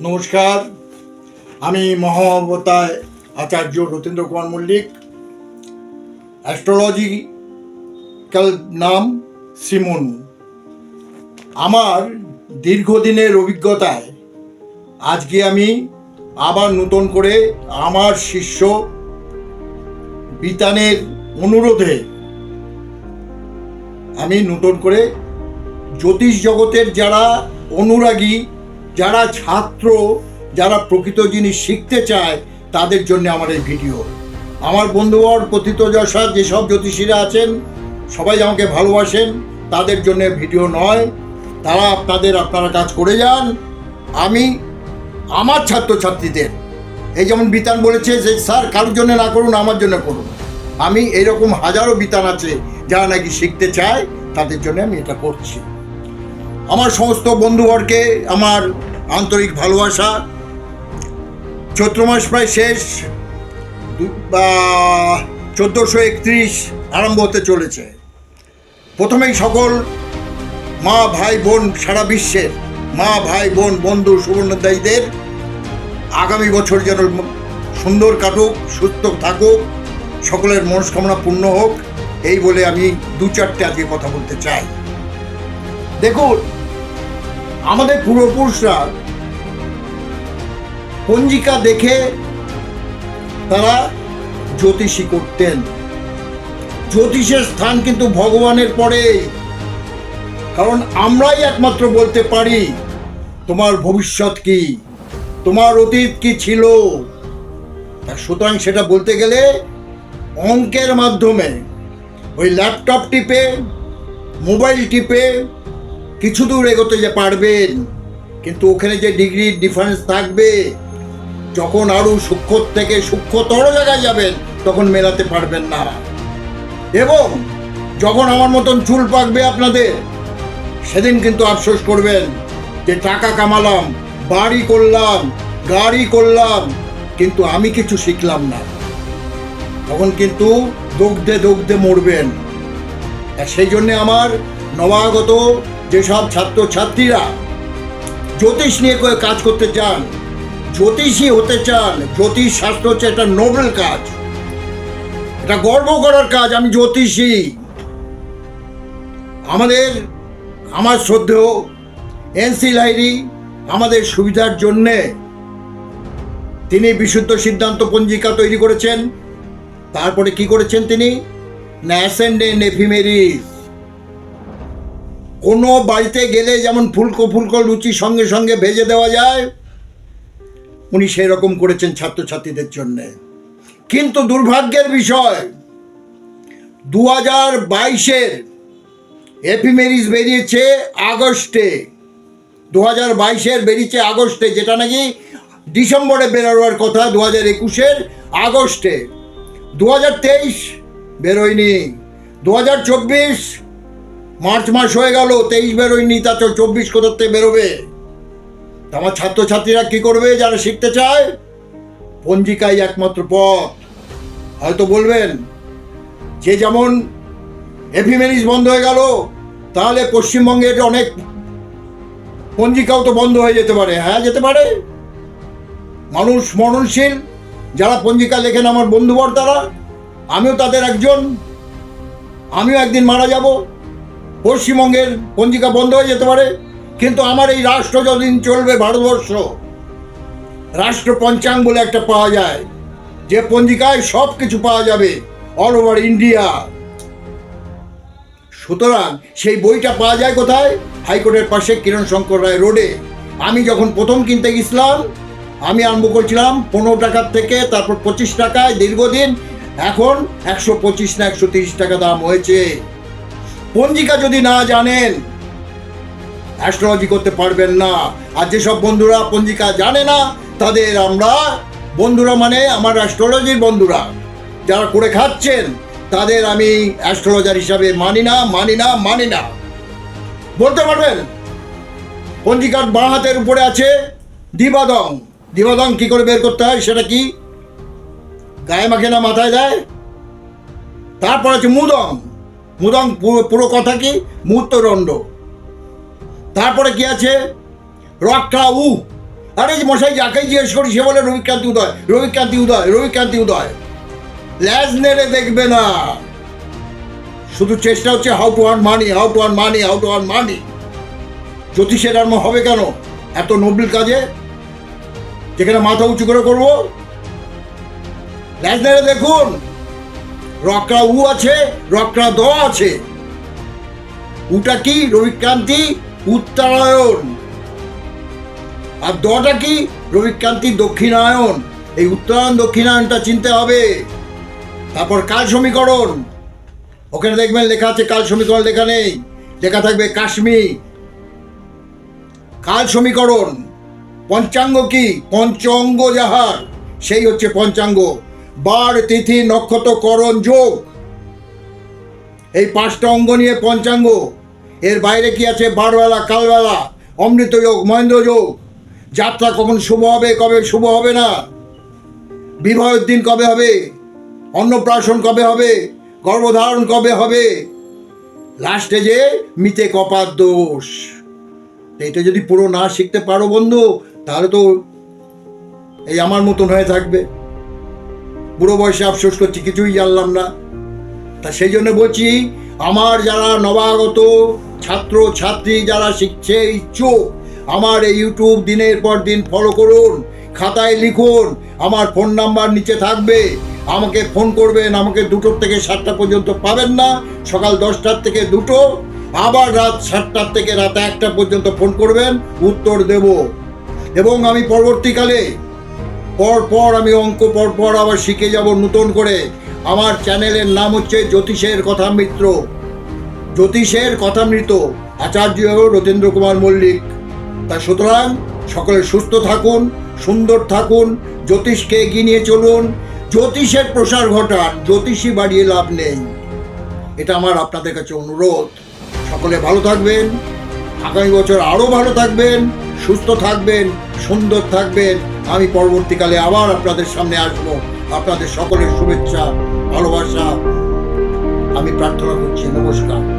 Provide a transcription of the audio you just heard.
নমস্কার। আমি মহাবতায় আচার্য রতীন্দ্র কুমার মল্লিক। অ্যাস্ট্রোলজিক্যাল নাম সিমন আমার দীর্ঘদিনের অভিজ্ঞতায় আজকে আমি আবার নতুন করে আমার শিষ্য বিতানের অনুরোধে আমি নতুন করে জ্যোতিষ জগতের যারা অনুরাগী যারা ছাত্র, যারা প্রকৃত জিনিস শিখতে চায়, তাদের জন্য আমার এই ভিডিও। আমার বন্ধুবর পতিত যশা, যেসব জ্যোতিষীরা আছেন, সবাই আমাকে ভালোবাসেন, তাদের জন্য ভিডিও নয়। তারা আপনাদের, আপনারা কাজ করে যান। আমি, আমার ছাত্রছাত্রীদের, এই যেমন বিতান বলেছে যে, স্যার, কারোর জন্য না করুন, আমার জন্য করুন। আমি এরকম হাজারো বিতান আছে, যারা নাকি শিখতে চায়, তাদের জন্য আমি এটা করছি। আমার সমস্ত বন্ধুবর্গে, আমার আন্তরিক ভালোবাসা। চৈত্র মাস প্রায় শেষ। চোদ্দোশো একত্রিশ আরম্ভ হতে চলেছে। প্রথমেই সকল মা, ভাই, বোন সারা বিশ্বের মা, ভাই, বোন, বন্ধু, সুবর্ণদায়ীদের আগামী বছর যেন সুন্দর কাটুক, সুস্থ থাকুক, সকলের মনস্কামনা পূর্ণ হোক, এই বলে আমি দু চারটে আজকে কথা বলতে চাই। দেখুন আমাদের পূর্বপুরুষরা পঞ্জিকা দেখে তারা জ্যোতিষী করতেন। জ্যোতিষের স্থান কিন্তু ভগবানের পরে। কারণ আমরাই একমাত্র বলতে পারি, তোমার ভবিষ্যৎ কি? তোমার অতীত কি ছিল? সুতরাং সেটা বলতে গেলে অঙ্কের মাধ্যমে। ওই ল্যাপটপ টিপে, মোবাইল টিপে কিছু দূর এগোতে যে পারবেন কিন্তু ওখানে যে ডিগ্রির ডিফারেন্স থাকবে, যখন আরও সূক্ষ্ম থেকে সূক্ষ্মতর জায়গায় যাবেন, তখন মেলাতে পারবেন না। এবং যখন আমার মতন চুল পাকবে আপনাদের, সেদিন কিন্তু আফসোস করবেন যে টাকা কামালাম, বাড়ি করলাম, গাড়ি করলাম, কিন্তু আমি কিছু শিখলাম না। তখন কিন্তু দগ্ধে দগ্ধে মরবেন। সেই জন্যে আমার নবাগত যেসব ছাত্রছাত্রীরা জ্যোতিষ নিয়ে করে কাজ করতে চান, জ্যোতিষী হতে চান, জ্যোতিষ শাস্ত্র হচ্ছে একটা নোবেল কাজ। এটা গর্ব করার কাজ, আমি জ্যোতিষী। আমাদের, আমার শ্রদ্ধেয় এনসি লাইরি আমাদের সুবিধার জন্যে তিনি বিশুদ্ধ সিদ্ধান্ত পঞ্জিকা তৈরি করেছেন। তারপরে কি করেছেন তিনি? ন্যাসেন্ডেন এফিমেরিস কোনো বাড়িতে গেলে যেমন ফুলকো ফুলকো লুচি সঙ্গে সঙ্গে ভেজে দেওয়া যায়, উনি সেই রকম করেছেন ছাত্রছাত্রীদের জন্যে। কিন্তু দুর্ভাগ্যের বিষয় দু হাজার বাইশের এফিমেরিস বেরিয়েছে আগস্টে। দু হাজার বাইশের বেরিয়েছে আগস্টে, যেটা নাকি ডিসেম্বরে বেরোবার কথা দু হাজার একুশের আগস্টে। দু হাজার তেইশ বেরোয়নি দু হাজার চব্বিশ মার্চ মাস হয়ে গেল, তেইশ বেরোয়নি তা তো চব্বিশ থেকে বেরোবে? আমার ছাত্রছাত্রীরা কি করবে যারা শিখতে চায়? পঞ্জিকাই একমাত্র পথ। হয়তো বলবেন, যে যেমন এফিমেরিস বন্ধ হয়ে গেল, তাহলে পশ্চিমবঙ্গের অনেক পঞ্জিকাও তো বন্ধ হয়ে যেতে পারে। হ্যাঁ যেতে পারে। মানুষ মরণশীল, যারা পঞ্জিকা লেখেন আমার বন্ধুবর তারা আমিও তাদের একজন, আমিও একদিন মারা যাব। পশ্চিমবঙ্গের পঞ্জিকা বন্ধ হয়ে যেতে পারে, কিন্তু আমার এই রাষ্ট্র যতদিন চলবে ভারতবর্ষ, রাষ্ট্র পঞ্চাঙ্গ বলে একটা পাওয়া যায়, যে পঞ্জিকায় সব কিছু পাওয়া যাবে অল ওভার ইন্ডিয়া সুতরাং সেই বইটা পাওয়া যায় কোথায়? হাইকোর্টের পাশে কিরণ শঙ্কর রায় রোডে। আমি যখন প্রথম কিনতে গেছিলাম, আমি আরম্ভ করছিলাম পনেরো টাকার থেকে, তারপর পঁচিশ টাকায় দীর্ঘদিন, এখন একশো পঁচিশ না একশো তিরিশ টাকা দাম হয়েছে। পঞ্জিকা যদি না জানেন অ্যাস্ট্রোলজি করতে পারবেন না। আর যেসব বন্ধুরা পঞ্জিকা জানে না, তাদের আমরা বন্ধুরা মানে আমার অ্যাস্ট্রোলজির বন্ধুরা। যারা করে খাচ্ছেন, তাদের আমি অ্যাস্ট্রোলজার হিসাবে মানি না মানি না মানি না। বলতে পারবেন? পঞ্জিকার বাঁ হাতের উপরে আছে দিবাদং। দিবাদং কি করে বের করতে হয়, সেটা কি? গায়ে মাখে না, মাথায় দেয়? তারপর আছে মুদং। মুদং পুরো কথা কি মূর্তদণ্ড। তারপরে কি আছে? রক্ষা উ। আরে মশাই যাকেই জিজ্ঞেস করি, সে বলে রবিকান্তি উদয় রবিকান্তি উদয় রবিকান্তি উদয়। ল্যাজ নেড়ে দেখবে না। শুধু চেষ্টা হচ্ছে how to earn money how to earn money how to earn money জ্যোতিষের আর্ম হবে কেন? এত নবল কাজে? যেখানে মাথা উঁচু করে করব? ল্যাজ নেড়ে দেখুন। রকরা উ আছে, রকরা দ আছে। উটা কি রবিক্রান্তি? উত্তরায়ণ। আর দটা কি রবিক্রান্তি দক্ষিণায়ন এই উত্তরায়ণ দক্ষিণায়নটা চিনতে হবে। তারপর কাল সমীকরণ। ওখানে দেখবেন লেখা আছে, কাল সমীকরণ লেখা নেই। লেখা থাকবে কাশ্মীর। কাল সমীকরণ। পঞ্চাঙ্গ কি? পঞ্চঙ্গ যাহার। সেই হচ্ছে পঞ্চাঙ্গ। বার তিথি নক্ষত্র করণ যোগ। এই পাঁচটা অঙ্গ নিয়ে পঞ্চাঙ্গ। এর বাইরে কি আছে? বারবেলা, কালবেলা, অমৃত যোগ, মহেন্দ্র যোগ। যাত্রা কখন শুভ হবে, কবে শুভ হবে না? বিবাহের দিন কবে হবে? অন্নপ্রাশন কবে হবে? গর্ভধারণ কবে হবে? লাস্টে যে মিতে কপার দোষ। এইটা যদি পুরো না শিখতে পারো বন্ধু, তাহলে তো এই আমার মতন হয়ে থাকবে। বুড়ো বয়সে আফসোস করছি, কিছুই জানলাম না। তা সেই জন্য বলছি, আমার যারা নবাগত ছাত্র, ছাত্রী যারা শিখছে, ইচ্ছুক, আমার এই ইউটিউব দিনের পর দিন ফলো করুন, খাতায় লিখুন, আমার ফোন নাম্বার নিচে থাকবে, আমাকে ফোন করবেন, আমাকে দুটোর থেকে সাতটা পর্যন্ত পাবেন না, সকাল দশটার থেকে দুটো, আবার রাত সাতটার থেকে রাত একটা পর্যন্ত ফোন করবেন, উত্তর দেব। এবং আমি পরবর্তীকালে পর পর আমি অঙ্ক পর পর আবার শিখে যাব নতুন করে। আমার চ্যানেলের নাম হচ্ছে জ্যোতিষের কথা মিত্র। জ্যোতিষের কথামৃত আচার্য রতীন্দ্র কুমার মল্লিক। তা সুতরাং সকলে সুস্থ থাকুন, সুন্দর থাকুন, জ্যোতিষকে এগিয়ে নিয়ে চলুন। জ্যোতিষের প্রসার ঘটান জ্যোতিষী বাড়িয়ে লাভ নেই। এটা আমার আপনাদের কাছে অনুরোধ। সকলে ভালো থাকবেন, আগামী বছর আরও ভালো থাকবেন, সুস্থ থাকবেন, সুন্দর থাকবেন। আমি পরবর্তীকালে আবার আপনাদের সামনে আসব। আপনাদের সকলের শুভেচ্ছা ভালোবাসা। আমি প্রার্থনা করছি নমস্কার।